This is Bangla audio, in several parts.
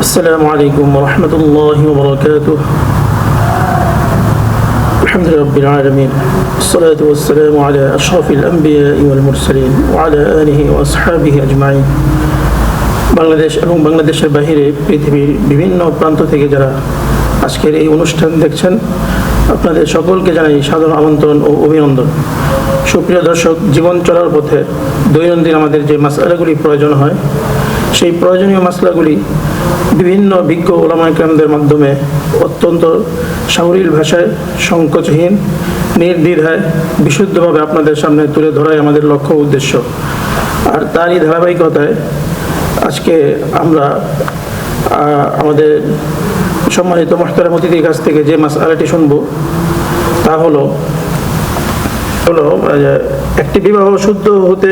السلام عليكم ورحمة الله وبركاته الحمد لله رب العالمين الصلاة والسلام على أشرف الأنبياء والمرسلين وعلى آله وأصحابه أجمعين বাংলাদেশ এবং বাংলাদেশের বাহিরে পৃথিবীর বিভিন্ন প্রান্ত থেকে যারা আজকের এই অনুষ্ঠান দেখছেন আপনাদের সকলকে জানাই সাধারণ আমন্ত্রণ ও অভিনন্দন সুপ্রিয় দর্শক জীবন চলার পথে দৈনন্দিন আমাদের যে মাসালাগুলি প্রয়োজন হয় সেই প্রয়োজনীয় মাসলাগুলি বিভিন্ন বিজ্ঞ ওলামাইকরামদের মাধ্যমে অত্যন্ত সাবলীল ভাষায় সংকোচহীন, নির্দ্বিধায়, বিশুদ্ধভাবে আপনাদের সামনে তুলে ধরাই আমাদের লক্ষ্য উদ্দেশ্য। আর তারই ধারাবাহিকতায় আজকে আমরা আমাদের সম্মানিত মোহতারাম অতিথির কাছ থেকে যে মাস আলাটি শুনব, তা হলো হলো একটি বিবাহ শুদ্ধ হতে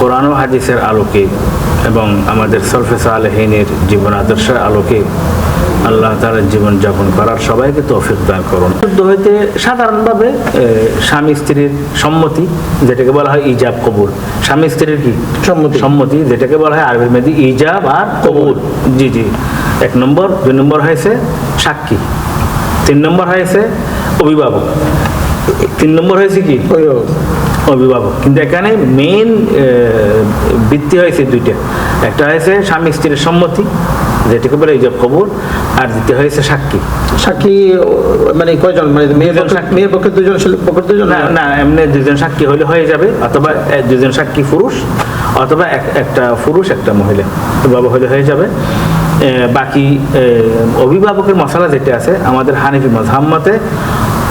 কোরআন ও হাদিসের আলোকে এবং আমাদের সলফে সালেহিনের জীবন আদর্শের আলোকে আল্লাহ তাআলার জীবন যাপন করার সবাইকে তৌফিক দান করুন। শুদ্ধ হইতে সাধারণভাবে স্বামী স্ত্রীর সম্মতি যেটাকে বলা হয় ইজাব কবুল। স্বামী স্ত্রীর কি? সম্মতি। সম্মতি যেটাকে বলা হয় আরবির মেদি ইজাব আর কবুল। জি জি। এক নম্বর দুই নম্বর হয়েছে সাক্ষী। তিন নম্বর হয়েছে অভিভাবক। তিন নম্বর হয়েছে কি? অভিভাবক। অভিভাবক কিন্তু এখানে মেইন বৃত্তি হয়েছে দুইটা। একটা হয়েছে স্বামী স্ত্রীর সম্মতি যেটাকে বলে এই যে কবুল আর দ্বিতীয় হয়েছে সাক্ষী। সাক্ষী মানে কয়জন? মানে মেয়ের। মেয়ের পক্ষে দুজন পক্ষে দুজন না না? এমনি দুজন সাক্ষী হলে হয়ে যাবে অথবা দুজন সাক্ষী পুরুষ অথবা এক- একটা পুরুষ একটা মহিলা। এভাবে হলে হয়ে যাবে। বাকি অভিভাবকের মশলা যেটা আছে আমাদের হানিফি মজহাম্মতে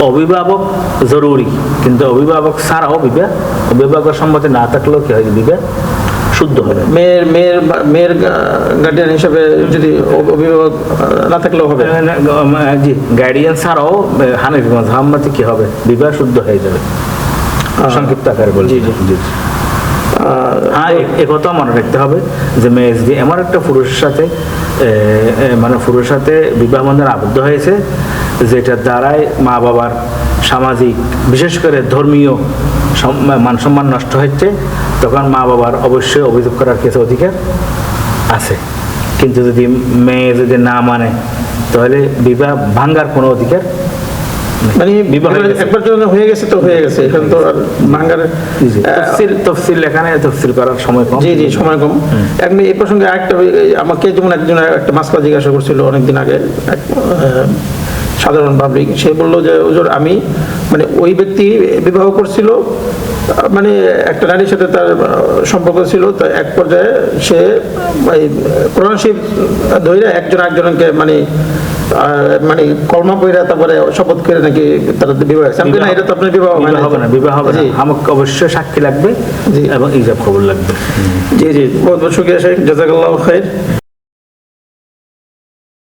অভিভাবক জরুরি কিন্তু অভিভাবক ছাড়াও বিবাহ অভিভাবকের সম্মতি না থাকলেও কি হয় বিবাহ শুদ্ধ হবে? মেয়ের মেয়ের মেয়ের গার্ডিয়ান হিসেবে যদি অভিভাবক না থাকলেও হবে? জি গার্ডিয়ান ছাড়াও হানিফি মজহাম্মতে কি হবে? বিবাহ শুদ্ধ হয়ে যাবে। সংক্ষিপ্ত আকারে বলছি। জি জি হ্যাঁ এ- এ কথা মনে রাখতে হবে যে মেয়ে যদি এমন একটা পুরুষের সাথে মানে পুরুষের সাথে বিবাহ বন্ধন আবদ্ধ হয়েছে যেটার দ্বারাই মা বাবার সামাজিক বিশেষ করে ধর্মীয় মান সম্মান নষ্ট হচ্ছে তখন মা বাবার অবশ্যই অভিযোগ করার কিছু অধিকার আছে। কিন্তু যদি মেয়ে যদি না মানে তাহলে বিবাহ ভাঙ্গার কোনো অধিকার মানে বিবাহ একবার যখন হয়ে গেছে তো হয়ে গেছে এখন তো আর ভাঙ্গার। তফসিল তফসিল এখানে তফসিল করার সময় কম। জি জি সময় কম। এই প্রসঙ্গে আরেকটা আমাকে যেমন একজন একটা মাসলা জিজ্ঞাসা করছিল অনেকদিন আগে সাধারণ পাবলিক সে বলল যে হুজুর আমি মানে ওই ব্যক্তি বিবাহ করছিল মানে একটা নারীর সাথে তার সম্পর্ক ছিল তো এক পর্যায়ে সে কোরআন শিব ধরে একজন একজনকে মানে মানে কলমা পইরা তারপরে শপথ করে নাকি তারা বিবাহ আমি না এটা তো আপনার বিবাহ হয় বিবাহ হবে না বিবাহ হবে না। আমাকে অবশ্যই সাক্ষী লাগবে জি। এবং ইজাব খবর লাগবে। জি জি। বহুত বহুত শুক্রিয়া শেখ। জাজাকাল্লাহ খাইর।